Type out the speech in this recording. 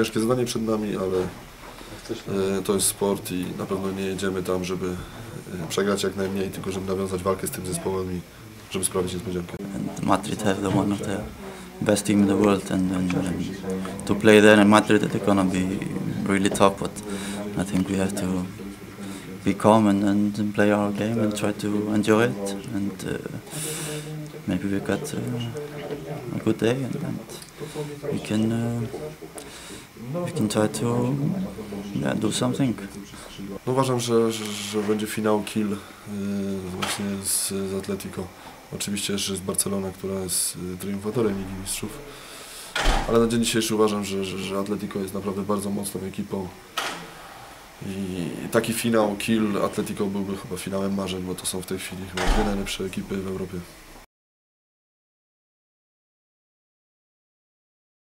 ciężkie zadanie przed nami, ale e, to jest sport i na pewno nie jedziemy tam, żeby e, przegrać jak najmniej, tylko żeby nawiązać walkę z tym zespołem i żeby sprawić niespodziankę. Madrid have the one of the best team in the world, and, and, and to play there in Madrid, it's gonna be really tough. But I think we have to be calm and, and play our game and try to enjoy it. And uh, maybe we got uh, a good day, and, and we can uh, we can try to yeah, do something. No uważam, że, że, że będzie finał kill y, właśnie z, z Atletico. Oczywiście jeszcze jest Barcelona, która jest y, triumfatorem Ligi Mistrzów. Ale na dzień dzisiejszy uważam, że, że, że Atletico jest naprawdę bardzo mocną ekipą. I taki finał kill Atletico byłby chyba finałem marzeń, bo to są w tej chwili chyba dwie najlepsze ekipy w Europie.